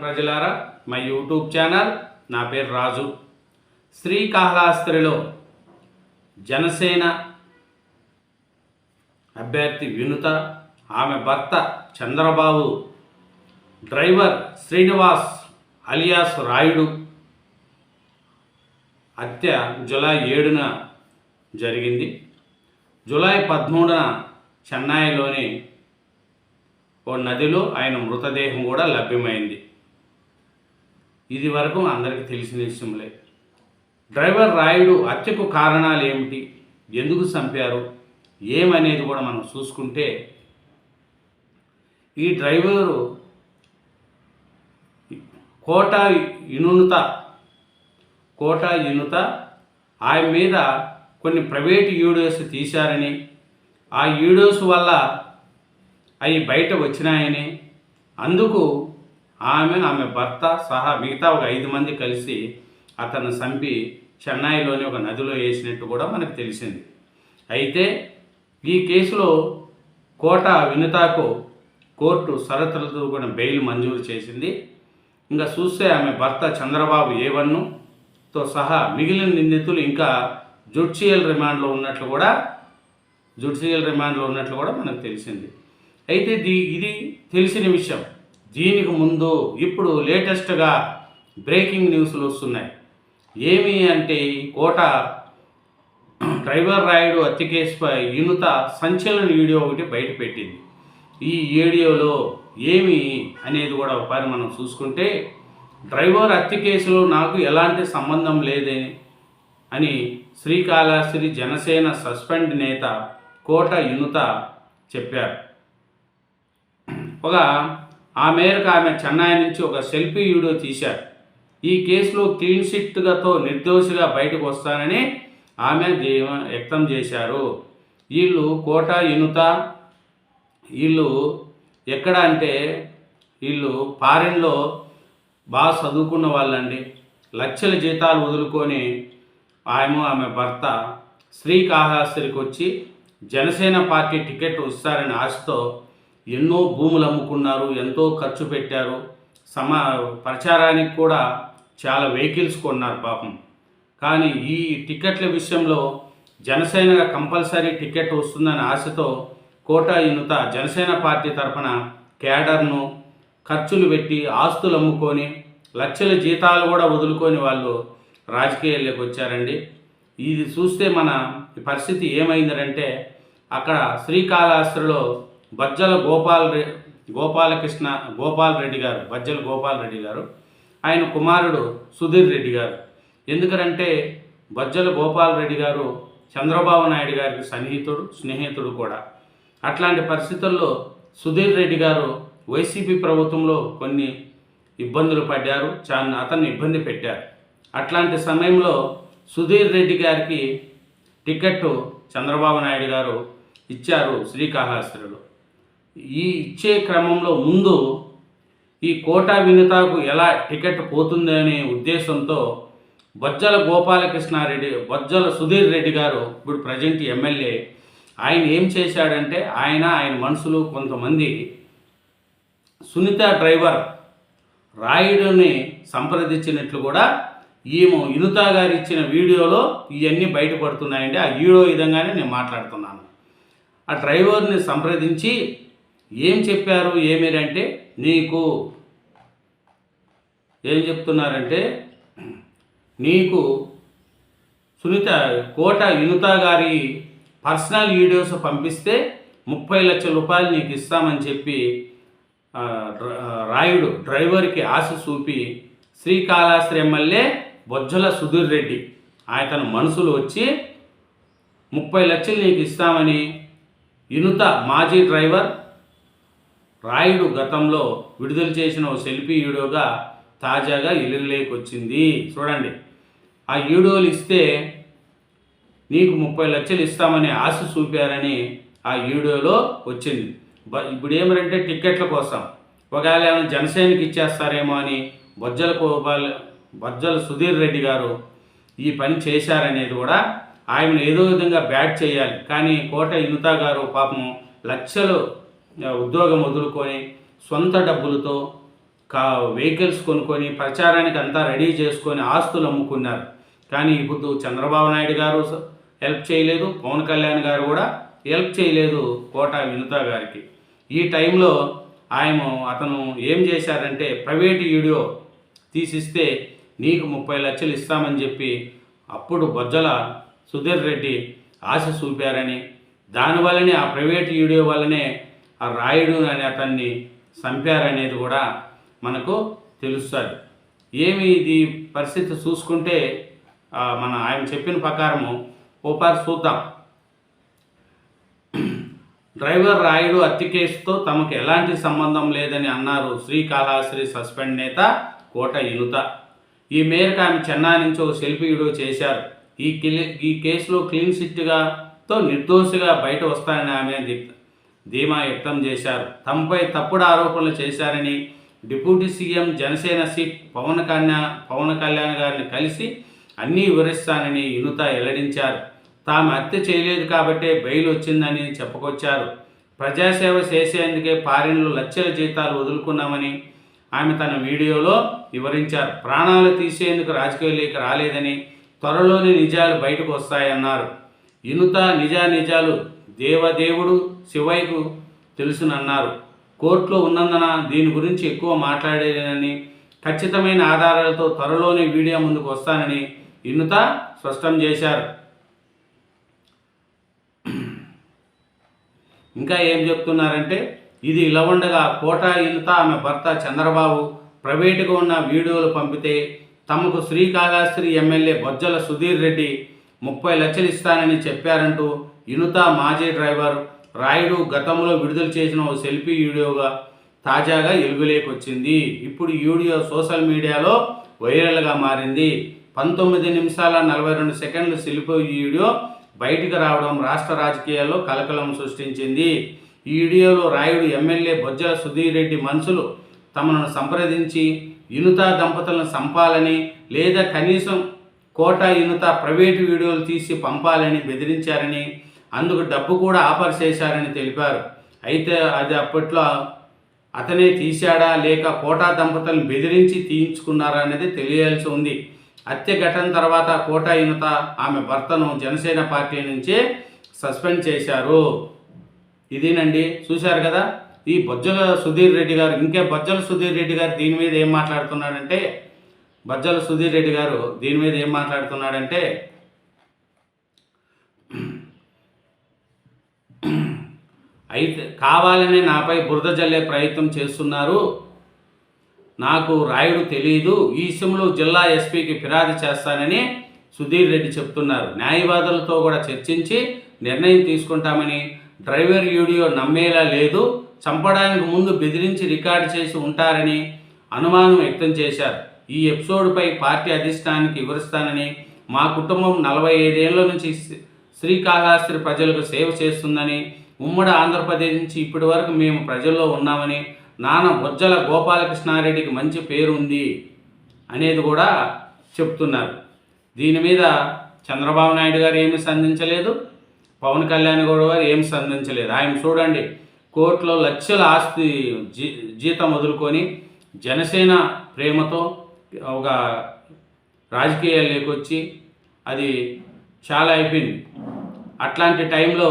ప్రజలారా మా YouTube channel నా పేరు రాజు. శ్రీకాళహాస్త్రిలో జనసేన అభ్యర్థి వినుత ఆమె భర్త చంద్రబాబు డ్రైవర్ శ్రీనివాస్ అలియాస్ రాయుడు. హత్య జూలై ఏడున జరిగింది. జూలై పదమూడున చెన్నైలోని ఓ నదిలో ఆయన మృతదేహం కూడా లభ్యమైంది. ఇది వరకు అందరికీ తెలిసిన విషయంలే డ్రైవర్ రాయుడు హత్యకు కారణాలు ఏమిటి? ఎందుకు చంపారు? ఏమనేది కూడా మనం చూసుకుంటే ఈ డ్రైవరు కోట ఇనుత కోట ఇనుత ఆయన మీద కొన్ని ప్రైవేట్ వీడియోస్ తీశారని ఆ వీడియోస్ వల్ల అవి బయట వచ్చినాయని అందుకు ఆమె ఆమె భర్త సహా మిగతా ఒక ఐదు మంది కలిసి అతను చంపి చెన్నైలోని ఒక నదిలో వేసినట్టు కూడా మనకు తెలిసింది. అయితే ఈ కేసులో కోట వినుతాకు కోర్టు షరతులతో కూడా బెయిల్ మంజూరు చేసింది. ఇంకా చూస్తే ఆమె భర్త చంద్రబాబు ఏవన్నుతో సహా మిగిలిన నిందితులు ఇంకా జుడిషియల్ రిమాండ్లో ఉన్నట్లు కూడా జుడిషియల్ రిమాండ్లో ఉన్నట్లు కూడా మనకు తెలిసింది. అయితే దీ ఇది తెలిసిన విషయం. దీనికి ముందు ఇప్పుడు లేటెస్ట్గా బ్రేకింగ్ న్యూస్లు వస్తున్నాయి. ఏమి అంటే కోట డ్రైవర్ రాయుడు హత్య కేసుపై ఇనుత సంచలన వీడియో ఒకటి బయట పెట్టింది. ఈ వీడియోలో ఏమి అనేది కూడా ఒకసారి మనం చూసుకుంటే డ్రైవర్ హత్య కేసులో నాకు ఎలాంటి సంబంధం లేదే అని శ్రీకాళహస్తి జనసేన సస్పెండ్ నేత కోట ఇనుత చెప్పారు. ఒక ఆ మేరకు ఆమె చెన్నై నుంచి ఒక సెల్ఫీ వీడియో తీశారు. ఈ కేసులో క్లీన్ చిట్గాతో నిర్దోషిగా బయటకు వస్తానని ఆమె వ్యక్తం చేశారు. వీళ్ళు కోట ఇనుత వీళ్ళు ఎక్కడ అంటే వీళ్ళు ఫారిన్లో బాగా చదువుకున్న వాళ్ళండి. లక్షల జీతాలు వదులుకొని ఆమె ఆమె భర్త శ్రీకాళహస్తికి వచ్చి జనసేన పార్టీ టికెట్ వస్తారని ఆశతో ఎన్నో భూములు అమ్ముకున్నారు ఎంతో ఖర్చు పెట్టారు. సమా ప్రచారానికి కూడా చాలా వెహికల్స్ కొన్నారు పాపం. కానీ ఈ టికెట్ల విషయంలో జనసేన కంపల్సరీ టికెట్ వస్తుందనే ఆశతో కోట ఇనుత జనసేన పార్టీ తరఫున కేడర్ను ఖర్చులు పెట్టి ఆస్తులు అమ్ముకొని లక్షల జీతాలు కూడా వదులుకొని వాళ్ళు రాజకీయాల్లోకి వచ్చారండి. ఇది చూస్తే మన పరిస్థితి ఏమైందంటే అక్కడ శ్రీకాళహస్తిలో బజ్జల గోపాల్ రె గోపాలకృష్ణ గోపాల్ రెడ్డి గారు బజ్జల గోపాల్ రెడ్డి గారు ఆయన కుమారుడు సుధీర్ రెడ్డి గారు. ఎందుకంటే బజ్జల గోపాల్ రెడ్డి గారు చంద్రబాబు నాయుడు గారికి సన్నిహితుడు స్నేహితుడు కూడా. అట్లాంటి పరిస్థితుల్లో సుధీర్ రెడ్డి గారు వైసీపీ ప్రభుత్వంలో కొన్ని ఇబ్బందులు పడ్డారు చాలా అతన్ని ఇబ్బంది పెట్టారు. అట్లాంటి సమయంలో సుధీర్ రెడ్డి గారికి టికెట్ చంద్రబాబు నాయుడు గారు ఇచ్చారు శ్రీకాళహస్తిలో. ఈ ఇచ్చే క్రమంలో ముందు ఈ కోటా వినితాకు ఎలా టికెట్ పోతుంది అనే ఉద్దేశంతో బొజ్జల గోపాలకృష్ణారెడ్డి బొజ్జల సుధీర్ రెడ్డి గారు ఇప్పుడు ప్రజెంట్ ఎమ్మెల్యే. ఆయన ఏం చేశాడంటే ఆయన ఆయన మనుషులు కొంతమంది సునీత డ్రైవర్ రాయుడుని సంప్రదించినట్లు కూడా ఈమె ఇనుతా గారు ఇచ్చిన వీడియోలో ఇవన్నీ బయటపడుతున్నాయండి. ఆ వీడియో విధంగానే నేను మాట్లాడుతున్నాను. ఆ డ్రైవర్ని సంప్రదించి ఏం చెప్పారు ఏమిరంటే నీకు ఏం చెప్తున్నారంటే నీకు సునీత కోట వినుత గారి పర్సనల్ వీడియోస్ పంపిస్తే ముప్పై లక్షల రూపాయలు నీకు ఇస్తామని చెప్పి రాయుడు డ్రైవర్కి ఆశ చూపి శ్రీకాళహస్తి ఎమ్మెల్యే బొజ్జల సుధీర్ రెడ్డి ఆయన మనసులు వచ్చి ముప్పై లక్షలు నీకు ఇస్తామని ఇనుత మాజీ డ్రైవర్ రాయుడు గతంలో విడుదల చేసిన ఓ సెల్ఫీ వీడియోగా తాజాగా ఎలుగులోకి వచ్చింది చూడండి. ఆ వీడియోలు ఇస్తే నీకు ముప్పై లక్షలు ఇస్తామని ఆశ చూపారని ఆ వీడియోలో వచ్చింది. బ ఇప్పుడు ఏమంటే టిక్కెట్ల కోసం. ఒకవేళ ఏమైనా జనసేనకి ఇచ్చేస్తారేమో అని బొజ్జల గోపాల్ బొజ్జల సుధీర్ రెడ్డి గారు ఈ పని చేశారనేది కూడా ఆయన ఏదో విధంగా బ్యాట్ చేయాలి. కానీ కోట ఇనుతా గారు పాపం లక్షలు ఉద్యోగం వదులుకొని సొంత డబ్బులతో కా వెహికల్స్ కొనుక్కొని ప్రచారానికి అంతా రెడీ చేసుకొని ఆస్తులు అమ్ముకున్నారు. కానీ ఇప్పుడు చంద్రబాబు నాయుడు గారు హెల్ప్ చేయలేదు. పవన్ కళ్యాణ్ గారు కూడా హెల్ప్ చేయలేదు కోట వినుత గారికి. ఈ టైంలో ఆయన అతను ఏం చేశారంటే ప్రైవేట్ వీడియో తీసిస్తే నీకు ముప్పై లక్షలు ఇస్తామని చెప్పి అప్పుడు బొజ్జల సుధీర్ రెడ్డి ఆశ చూపారని దానివల్లనే ఆ ప్రైవేట్ వీడియో వల్లనే ఆ రాయుడు అనే అతన్ని చంపారనేది కూడా మనకు తెలుస్తుంది. ఏమి ఇది పరిస్థితి చూసుకుంటే మన ఆయన చెప్పిన ప్రకారము ఓపారి చూద్దాం. డ్రైవర్ రాయుడు హత్య కేసుతో తమకు ఎలాంటి సంబంధం లేదని అన్నారు శ్రీకాళహస్తి సస్పెండ్ నేత కోట ఇనుత. ఈ మేరకు ఆమె చెన్నై నుంచి ఒక సెల్ఫీ వీడియో చేశారు. ఈ కిలి ఈ కేసులో క్లీన్ చిట్గా తో నిర్దోషిగా బయట వస్తానని ఆమె ధీమా వ్యక్తం చేశారు. తమపై తప్పుడు ఆరోపణలు చేశారని deputy CM Janasena seat Pawan Kalyan Pawan Kalyan గారిని కలిసి అన్నీ వివరిస్తానని ఇనుత వెల్లడించారు. తాము హత్య చేయలేదు కాబట్టే బెయిల్ వచ్చిందని చెప్పుకొచ్చారు. ప్రజాసేవ చేసేందుకే పారిన్లు లక్షల జీతాలు వదులుకున్నామని ఆమె తన వీడియోలో వివరించారు. ప్రాణాలు తీసేందుకు రాజకీయాల్లోకి రాలేదని త్వరలోనే నిజాలు బయటకు వస్తాయన్నారు. ఇనుత నిజా నిజాలు దేవదేవుడు శివయ్యకు తెలుసునన్నారు. కోర్టులో ఉన్నందున దీని గురించి ఎక్కువ మాట్లాడేనని ఖచ్చితమైన ఆధారాలతో త్వరలోనే వీడియో ముందుకు వస్తానని ఇనుత స్పష్టం చేశారు. ఇంకా ఏం చెప్తున్నారంటే ఇది ఇలా ఉండగా కోట ఇనుత ఆమె భర్త చంద్రబాబు ప్రైవేటుగా ఉన్న వీడియోలు పంపితే తమకు శ్రీకాళహస్తి ఎమ్మెల్యే బొజ్జల సుధీర్ రెడ్డి ముప్పై లక్షలు ఇస్తానని చెప్పారంటూ ఇనుత మాజీ డ్రైవర్ రాయుడు గతంలో విడుదల చేసిన ఓ సెల్ఫీ వీడియోగా తాజాగా వెలుగులేకొచ్చింది. ఇప్పుడు ఈ వీడియో సోషల్ మీడియాలో వైరల్గా మారింది. పంతొమ్మిది నిమిషాల నలభై రెండు సెకండ్లు సెల్ఫీ వీడియో బయటకు రావడం రాష్ట్ర రాజకీయాల్లో కలకలం సృష్టించింది. ఈ వీడియోలో రాయుడు ఎమ్మెల్యే బొజ్జల సుధీర్ రెడ్డి మనుషులు తమను సంప్రదించి ఇనుత దంపతులను చంపాలని లేదా కనీసం కోట ఇనుత ప్రైవేటు వీడియోలు తీసి పంపాలని బెదిరించారని అందుకు డబ్బు కూడా ఆఫర్ చేశారని తెలిపారు. అయితే అది అప్పట్లో అతనే తీశాడా లేక కోటా దంపతులను బెదిరించి తీయించుకున్నారా అనేది తెలియాల్సి ఉంది. హత్య ఘటన తర్వాత కోటా యునత ఆమె భర్తను జనసేన పార్టీ నుంచే సస్పెండ్ చేశారు. ఇదేనండి? చూశారు కదా? ఈ బొజ్జల సుధీర్ రెడ్డి గారు ఇంకే బొజ్జల సుధీర్ రెడ్డి గారు దీని మీద ఏం మాట్లాడుతున్నాడంటే బజ్జల సుధీర్ రెడ్డి గారు దీని మీద ఏం మాట్లాడుతున్నాడంటే అయితే కావాలని నాపై బురద జల్లే ప్రయత్నం చేస్తున్నారు. నాకు రాయుడు తెలియదు ఈ విషయంలో జిల్లా ఎస్పీకి ఫిర్యాదు చేస్తానని సుధీర్ రెడ్డి చెప్తున్నారు. న్యాయవాదులతో కూడా చర్చించి నిర్ణయం తీసుకుంటామని డ్రైవర్ వీడియో నమ్మేలా లేదు. చంపడానికి ముందు బెదిరించి రికార్డు చేసి ఉంటారని అనుమానం వ్యక్తం చేశారు. ఈ ఎపిసోడ్పై పార్టీ అధిష్టానానికి వివరిస్తానని మా కుటుంబం నలభై ఐదేళ్ళ నుంచి శ్రీ- శ్రీకాళహస్తి ప్రజలకు సేవ చేస్తుందని ఉమ్మడి ఆంధ్రప్రదేశ్ నుంచి ఇప్పటి వరకు మేము ప్రజల్లో ఉన్నామని నాన్న బొజ్జల గోపాలకృష్ణారెడ్డికి మంచి పేరు ఉంది అనేది కూడా చెప్తున్నారు. దీని మీద చంద్రబాబు నాయుడు గారు ఏమీ సంధించలేదు పవన్ కళ్యాణ్ గౌడ్ గారు ఏమి సంధించలేదు. ఆయన చూడండి కోర్టులో లక్షల ఆస్తి జీ జీతం వదులుకొని జనసేన ప్రేమతో ఒక రాజకీయాల్లోకి వచ్చి అది చాలా అయిపోయింది. అట్లాంటి టైంలో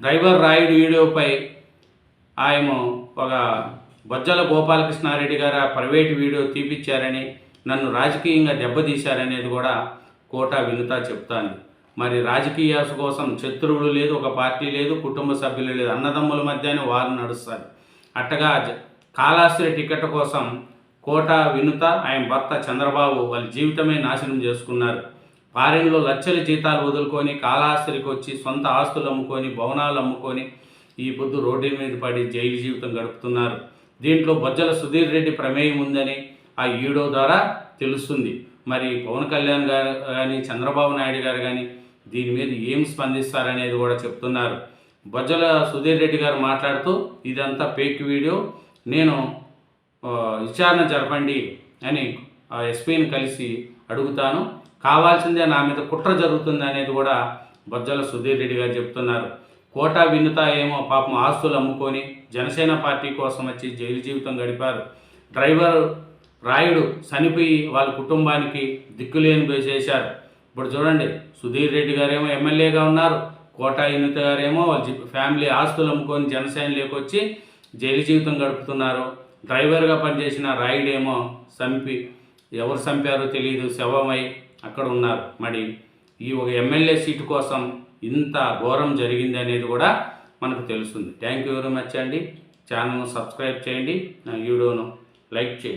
డ్రైవర్ రాయుడు వీడియోపై ఆయన ఒక బొజ్జల గోపాలకృష్ణారెడ్డి గారు ఆ ప్రైవేట్ వీడియో తీపిచ్చారని నన్ను రాజకీయంగా దెబ్బతీశారనేది కూడా కోటా వినుత చెప్తాను మరి రాజకీయ కోసం శత్రువులు లేదు ఒక పార్టీ లేదు కుటుంబ సభ్యులు లేదు అన్నదమ్ముల మధ్యనే వారు నడుస్తారు. అట్టగా జ- కాళాస్త్రి టికెట్ కోసం కోట వినుత ఆయన భర్త చంద్రబాబు వాళ్ళ జీవితమే నాశనం చేసుకున్నారు. ఫారిన్లో లక్షల జీతాలు వదులుకొని కాళాస్త్రికి వచ్చి సొంత ఆస్తులు అమ్ముకొని భవనాలు అమ్ముకొని ఈ పొద్దు రోడ్డు మీద పడి జైలు జీవితం గడుపుతున్నారు. దీంట్లో బొజ్జల సుధీర్ రెడ్డి ప్రమేయం ఉందని ఆ ఈడో ద్వారా తెలుస్తుంది. మరి పవన్ కళ్యాణ్ గారు కానీ చంద్రబాబు నాయుడు గారు కానీ దీని మీద ఏం స్పందిస్తారనేది కూడా చెప్తున్నారు. బొజ్జల సుధీర్ రెడ్డి గారు మాట్లాడుతూ ఇదంతా ఫేక్ వీడియో. నేను విచారణ జరపండి అని ఆ ఎస్పీని కలిసి అడుగుతాను. కావాల్సిందే నా మీద కుట్ర జరుగుతుంది అనేది కూడా బొజ్జల సుధీర్ రెడ్డి గారు చెప్తున్నారు. కోటా వినుత ఏమో పాపం ఆస్తులు అమ్ముకొని జనసేన పార్టీ కోసం వచ్చి జైలు జీవితం గడిపారు. డ్రైవర్ రాయుడు చనిపోయి వాళ్ళ కుటుంబానికి దిక్కులేని చేశారు ఇప్పుడు చూడండి సుధీర్ రెడ్డి గారేమో ఎమ్మెల్యేగా ఉన్నారు. కోటా యూనిత గారేమో వాళ్ళ ఫ్యామిలీ ఆస్తులు అమ్ముకొని జనసేనలోకి వచ్చి జైలు జీవితం గడుపుతున్నారు. డ్రైవర్గా పనిచేసిన రాయుడేమో చంపి ఎవరు చంపారో తెలియదు శవమై అక్కడ ఉన్నారు. మరి ఈ ఒక ఎమ్మెల్యే సీటు కోసం ఇంత ఘోరం జరిగింది అనేది కూడా మనకు తెలుస్తుంది. థ్యాంక్ యూ వెరీ మచ్ అండి. ఛానల్ను సబ్స్క్రైబ్ చేయండి. నా వీడియోను లైక్ చేయండి.